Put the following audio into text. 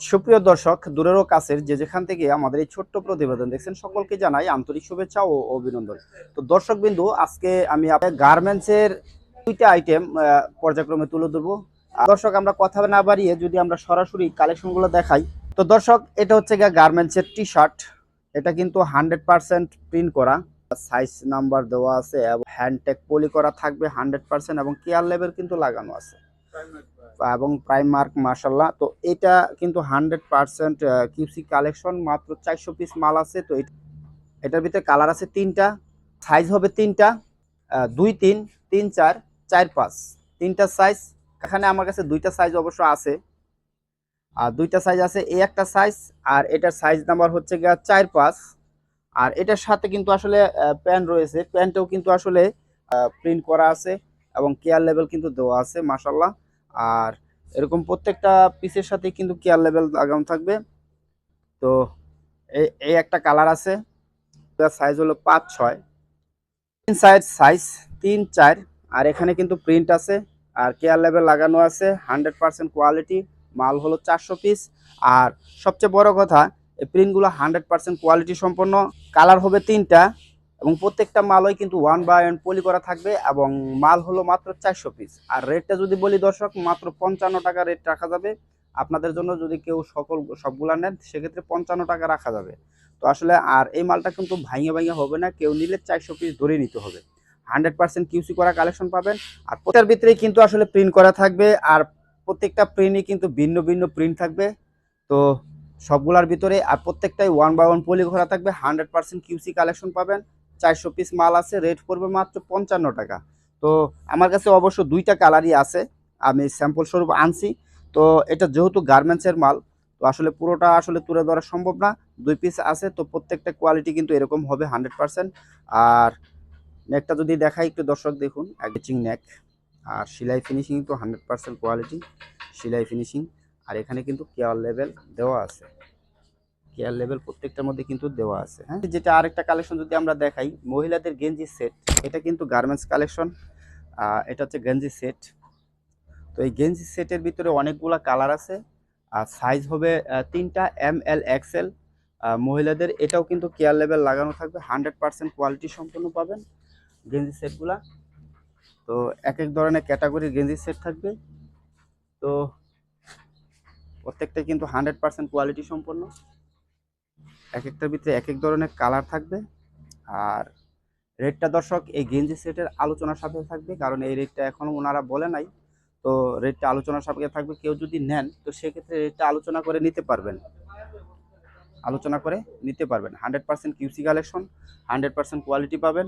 সুপ্রিয় দর্শক দূরেরও কাছের যে যেখান থেকে আমাদের এই ছোট্ট প্রতিবেদন দেখছেন, সকলকে জানাই আন্তরিক শুভেচ্ছা ও অভিনন্দন। তো দর্শক বিন্দু, আজকে আমি গার্মেন্টসের দুইটা আইটেম পর্যায়ক্রমে তুলে ধরবো। দর্শক, আমরা কথা না বাড়িয়ে যদি আমরা সরাসরি কালেকশনগুলো দেখাই, তো দর্শক, এটা হচ্ছে গিয়ে গার্মেন্টসের টি শার্ট এটা কিন্তু হান্ড্রেড পার্সেন্ট প্রিন্ট করা। সাইজ নাম্বার দেওয়া আছে এবং হ্যান্ডটেক পলি করা থাকবে হান্ড্রেড পার্সেন্ট এবং কেয়ার লেভেল কিন্তু লাগানো আছে। এবং প্রাইম মার্ক মার্শাল্লাহ তো এটা কিন্তু হান্ড্রেড পার্সেন্ট কিউসি কালেকশন মাত্র চারশো পিস মাল আছে। তো এট- এটার ভিতরে কালার আছে তিনটা সাইজ হবে তিনটা দুই তিন তিন চার চার পাঁচ। তিনটা সাইজ এখানে আমার কাছে দুইটা সাইজ অবশ্য আছে। আর দুইটা সাইজ আছে এই একটা সাইজ আর এটার সাইজ নাম্বার হচ্ছে গিয়া চার পাঁচ। আর এটার সাথে কিন্তু আসলে প্যান্ট রয়েছে। প্যান্টেও কিন্তু আসলে প্রিন্ট করা আছে এবং কেয়ার লেভেল কিন্তু দেওয়া আছে মাসাল্লাহ আর এরকম প্রত্যেকটা পিসের সাথে কিন্তু কেয়ার লেভেল লাগানো থাকবে। তো এই একটা কালার আছে সাইজ হলো পাঁচ, ছয়। তিন সাইজ সাইজ তিন, চার। আর এখানে কিন্তু প্রিন্ট আছে, আর কেয়ার লেভেল লাগানো আছে হান্ড্রেড পার্সেন্ট কোয়ালিটি মাল হলো চারশো পিস আর সবচেয়ে বড় কথা, এই প্রিন্টগুলো হান্ড্রেড পার্সেন্ট কোয়ালিটি সম্পন্ন। কালার হবে তিনটা। এবং প্রত্যেকটা মালই কিন্তু ওয়ান বাই ওয়ান পলি করা থাকবে এবং মাল হলো মাত্র চারশো পিস আর রেটটা যদি বলি দর্শক, মাত্র পঞ্চান্ন টাকা রেট রাখা যাবে। আপনাদের জন্য যদি কেউ সকল, সবগুলা নেন, সেক্ষেত্রে পঞ্চান্ন টাকা রাখা যাবে। তো আসলে আর এই মালটা কিন্তু ভাঙে ভাঙে হবে না, কেউ নিলে চারশো পিস ধরে নিতে হবে। হান্ড্রেড পার্সেন্ট কিউসি করা কালেকশন পাবেন। আর প্রত্যেকটার ভিতরেই কিন্তু আসলে প্রিন্ট করা থাকবে। আর প্রত্যেকটা প্রিন্টই কিন্তু ভিন্ন ভিন্ন প্রিন্ট থাকবে। তো সবগুলার ভিতরে আর প্রত্যেকটাই ওয়ান বাই ওয়ান পলি করা থাকবে। হান্ড্রেড পার্সেন্ট কিউসি কালেকশন পাবেন। চারশো পিস মাল আছে রেট পড়বে মাত্র পঞ্চান্ন টাকা। তো আমার কাছে অবশ্য দুইটা কালারই আছে, আমি স্যাম্পল স্বরূপ আনছি। তো এটা যেহেতু গার্মেন্টসের মাল, তো আসলে পুরোটা আসলে তুলে ধরা সম্ভব না। দুই পিস আছে, তো প্রত্যেকটা কোয়ালিটি কিন্তু এরকম হবে হান্ড্রেড পার্সেন্ট আর নেকটা যদি দেখাই একটু দর্শক দেখুন একচিং নেক আর সেলাই ফিনিশিং তো হান্ড্রেড পার্সেন্ট কোয়ালিটি সেলাই ফিনিশিং আর এখানে কিন্তু কেয়ার লেভেল দেওয়া আছে। কেয়ার লেভেল প্রত্যেকটার মধ্যে কিন্তু দেওয়া আছে হ্যাঁ? যেটা আরেকটা কালেকশন যদি আমরা দেখাই, মহিলাদের গেঞ্জি সেট এটা কিন্তু গার্মেন্টস কালেকশন এটা হচ্ছে গেঞ্জি সেট তো এই গেঞ্জি সেটের ভিতরে অনেকগুলা কালার আছে, আর সাইজ হবে তিনটা এম এল এক্সেল মহিলাদের এটাও কিন্তু কেয়ার লেভেল লাগানো থাকবে হান্ড্রেড পার্সেন্ট কোয়ালিটি সম্পন্ন পাবেন গেঞ্জি সেটগুলা তো এক এক ধরনের ক্যাটাগরির গেঞ্জি সেট থাকবে। তো প্রত্যেকটা কিন্তু হান্ড্রেড পার্সেন্ট কোয়ালিটি সম্পন্ন। এক একটার ভিতরে এক এক ধরনের কালার থাকবে। আর রেটটা দর্শক, এই গেঞ্জি সেটের আলোচনার সাথে থাকবে, কারণ এই রেটটা এখনও ওনারা বলে নাই। তো রেটটা আলোচনার সাথে থাকবে, কেউ যদি নেন, তো সেক্ষেত্রে রেটটা আলোচনা করে নিতে পারবেন। আলোচনা করে নিতে পারবেন। Hundred percent QC collection hundred percent quality পাবেন।